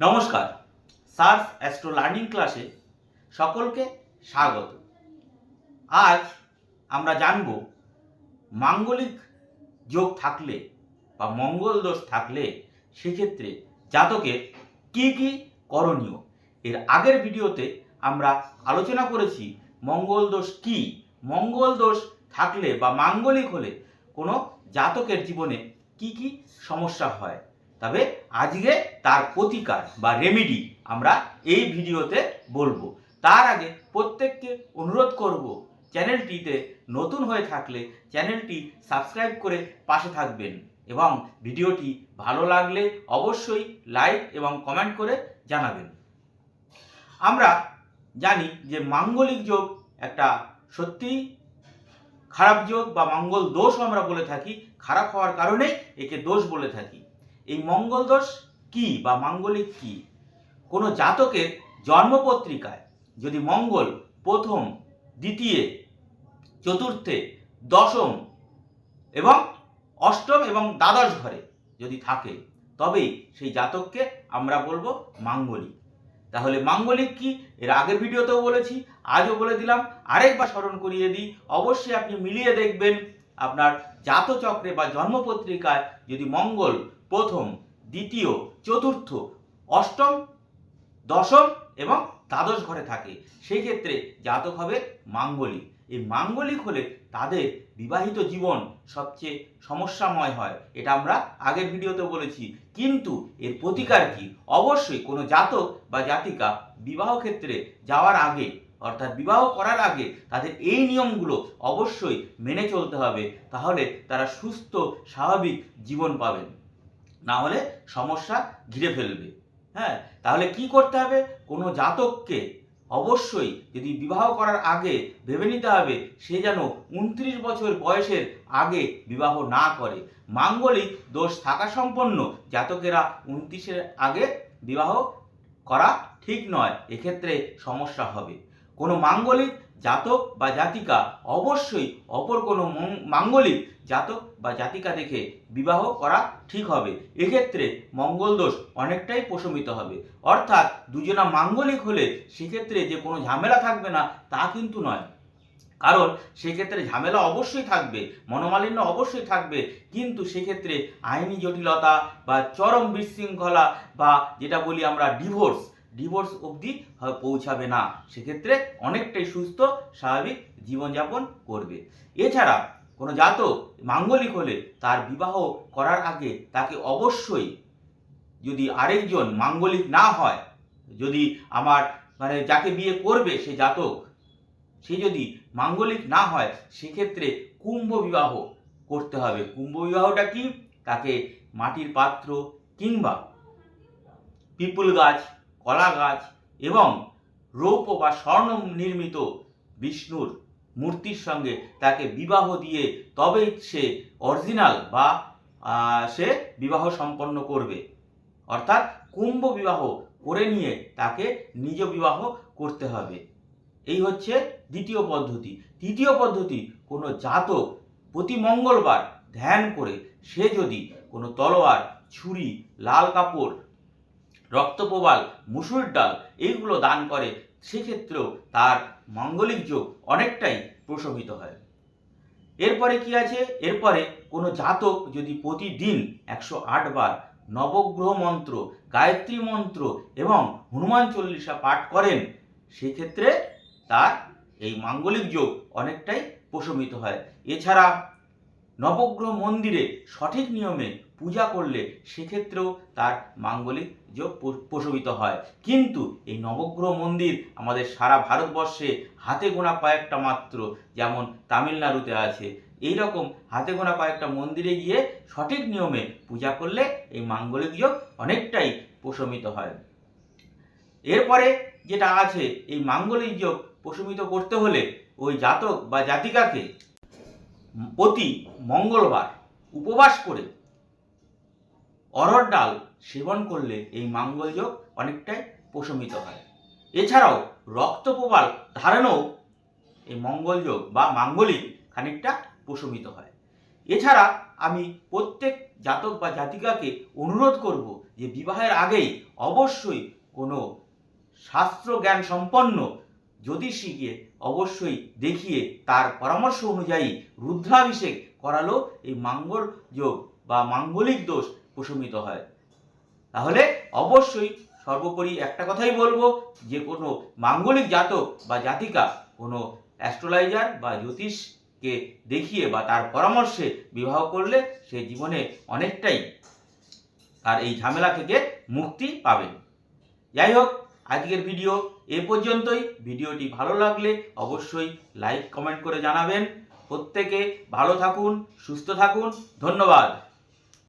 নমস্কার। SARS astro learning ক্লাসে সকলকে স্বাগত। আজ আমরা জানব মাঙ্গলিক যোগ থাকলে বা মঙ্গল দোষ থাকলে সেক্ষেত্রে জাতকের কি কি করণীয়? এর আগের ভিডিওতে আমরা আলোচনা করেছি মঙ্গল দোষ কি? মঙ্গল দোষ থাকলে বা মাঙ্গলিক হলে কোনো জাতকের জীবনে কি কি সমস্যা হয়? তবে আজকে তার প্রতিকার বা রেমেডি আমরা এই ভিডিওতে বলব। তার আগে প্রত্যেককে অনুরোধ করব, চ্যানেলটিতে নতুন হয়ে থাকলে চ্যানেলটি সাবস্ক্রাইব করে পাশে থাকবেন এবং ভিডিওটি ভালো লাগলে অবশ্যই লাইক এবং কমেন্ট করে জানাবেন। আমরা জানি যে মাঙ্গলিক যোগ একটা সত্যিই খারাপ যোগ বা মঙ্গল দোষ আমরা বলে থাকি, খারাপ হওয়ার কারণেই একে দোষ বলে থাকি। এই মঙ্গল দোষ কি বা মাঙ্গলিক কি? কোনো জাতকের জন্মপত্রিকায় যদি মঙ্গল প্রথম, দ্বিতীয়, চতুর্থে, দশম এবং অষ্টম এবং দ্বাদশ ঘরে যদি থাকে, তবেই সেই জাতককে আমরা বলব মাঙ্গলিক। তাহলে মাঙ্গলিক কি? এর আগের ভিডিওতেও বলেছি, আজও বলে দিলাম, আরেকবার স্মরণ করিয়ে দিই, অবশ্যই আপনি মিলিয়ে দেখবেন আপনার জাতচক্রে বা জন্মপত্রিকায় যদি মঙ্গল প্রথম, দ্বিতীয়, চতুর্থ, অষ্টম, দশম এবং দ্বাদশ ঘরে থাকে। সেই ক্ষেত্রে জাতক হবে মাঙ্গলিক। এই মাঙ্গলিক হলে তাদের বিবাহিত জীবন সবচেয়ে সমস্যাময় হয়। এটা আমরা আগের ভিডিওতে বলেছি। কিন্তু এর প্রতিকার কি? অবশ্যই কোনো জাতক বা জাতিকা বিবাহ ক্ষেত্রে যাওয়ার আগে, অর্থাৎ বিবাহ করার আগে তাদের এই নিয়মগুলো অবশ্যই মেনে চলতে হবে। তাহলে তারা সুস্থ, স্বাভাবিক জীবন পাবেন। না হলে সমস্যা ঘিরে ফেলবে। হ্যাঁ? তাহলে কি করতে হবে? কোনো জাতককে অবশ্যই যদি বিবাহ করার আগে ভেবে নিতে হবে, সে যেন উনত্রিশ বছর বয়সের আগে বিবাহ না করে। মাঙ্গলিক দোষ থাকা সম্পন্ন জাতকেরা উনত্রিশের আগে বিবাহ করা ঠিক নয়। এক্ষেত্রে সমস্যা হবে। কোনো মাঙ্গলিক জাতক বা জাতিকা অবশ্যই অপর কোনো মাঙ্গলিক জাতক বা জাতিকা দেখে বিবাহ করা ঠিক হবে। এক্ষেত্রে মঙ্গল দোষ অনেকটাই প্রশমিত হবে। অর্থাৎ দুজনা মাঙ্গলিক হলে সেক্ষেত্রে যে কোনো ঝামেলা থাকবে না, তা কিন্তু নয়। কারণ সেক্ষেত্রে ঝামেলা অবশ্যই থাকবে, মনোমালিন্য অবশ্যই থাকবে, কিন্তু সেক্ষেত্রে আইনি জটিলতা বা চরম বিশৃঙ্খলা বা যেটা বলি আমরা ডিভোর্স ডিভোর্স অবধি পৌঁছাবে না। সেক্ষেত্রে অনেকটাই সুস্থ, স্বাভাবিক জীবনযাপন করবে। এছাড়া কোনো জাতক মাঙ্গলিক হলে তার বিবাহ করার আগে তাকে অবশ্যই যদি আরেকজন মাঙ্গলিক না হয়, যদি আমার মানে যাকে বিয়ে করবে সে জাতক, সে যদি মাঙ্গলিক না হয়, সেক্ষেত্রে কুম্ভ বিবাহ করতে হবে। কুম্ভ বিবাহটা কি? তাকে মাটির পাত্র কিংবা পিপুল গাছ কলা গাছ এবং রৌপ্য বা স্বর্ণ নির্মিত বিষ্ণুর মূর্তির সঙ্গে তাকে বিবাহ দিয়ে তবে সে অরিজিনাল বা সে বিবাহ সম্পন্ন করবে। অর্থাৎ কুম্ভ বিবাহ করে নিয়ে তাকে নিজ বিবাহ করতে হবে। এই হচ্ছে দ্বিতীয় পদ্ধতি। তৃতীয় পদ্ধতি, কোনো জাতক প্রতি মঙ্গলবার ধ্যান করে সে যদি কোনো তলোয়ার, ছুরি, লাল কাপড় রক্তপ্রবাল, মুসুর ডাল এইগুলো দান করে, সেক্ষেত্রেও তার মাঙ্গলিক যোগ অনেকটাই প্রশমিত হয়। এরপরে কি আছে? এরপরে কোনো জাতক যদি প্রতিদিন একশো বার নবগ্রহ মন্ত্র, গায়ত্রী মন্ত্র এবং হনুমান চল্লিশা পাঠ করেন, সেক্ষেত্রে তার এই মাঙ্গলিক যোগ অনেকটাই প্রশমিত হয়। এছাড়া নবগ্রহ মন্দিরে সঠিক নিয়মে পূজা করলে সেক্ষেত্রেও তার মাঙ্গলিক যোগ প্র- প্রশমিত হয়। কিন্তু এই নবগ্রহ মন্দির আমাদের সারা ভারতবর্ষে হাতে গোনা কয়েকটা মাত্র, যেমন তামিলনাড়ুতে আছে। এই রকম হাতে গোনা কয়েকটা মন্দিরে গিয়ে সঠিক নিয়মে পূজা করলে এই মাঙ্গলিক যোগ অনেকটাই প্রশমিত হয়। এরপরে যেটা আছে, এই মাঙ্গলিক যোগ প্রশমিত করতে হলে ওই জাতক বা জাতিকাকে প্রতি মঙ্গলবার উপবাস করে অরহর ডাল সেবন করলে এই মাঙ্গল যোগ অনেকটাই প্রশমিত হয়। এছাড়াও রক্তপ্রবাল ধারণেও এই মঙ্গল যোগ বা মাঙ্গলিক খানিকটা প্রশমিত হয়। এছাড়া আমি প্রত্যেক জাতক বা জাতিকাকে অনুরোধ করব যে বিবাহের আগেই অবশ্যই কোনো শাস্ত্র জ্ঞান সম্পন্ন জ্যোতিষীকে অবশ্যই দেখিয়ে তার পরামর্শ অনুযায়ী রুদ্রাভিষেক করালো, এই মাঙ্গল যোগ বা মাঙ্গলিক দোষ প্রশমিত হয়। তাহলে অবশ্যই সর্বোপরি একটা কথাই বলব, যে কোনো মাঙ্গলিক জাতক বা জাতিকা, কোনো অ্যাস্ট্রোলাইজার বা জ্যোতিষকে দেখিয়ে বা তার পরামর্শে বিবাহ করলে সে জীবনে অনেকটাই তার এই ঝামেলা থেকে মুক্তি পাবেন যাই হোক আজকের ভিডিও এ পর্যন্তই। ভিডিওটি ভালো লাগলে অবশ্যই লাইক, কমেন্ট করে জানাবেন। প্রত্যেকে ভালো থাকুন, সুস্থ থাকুন। ধন্যবাদ।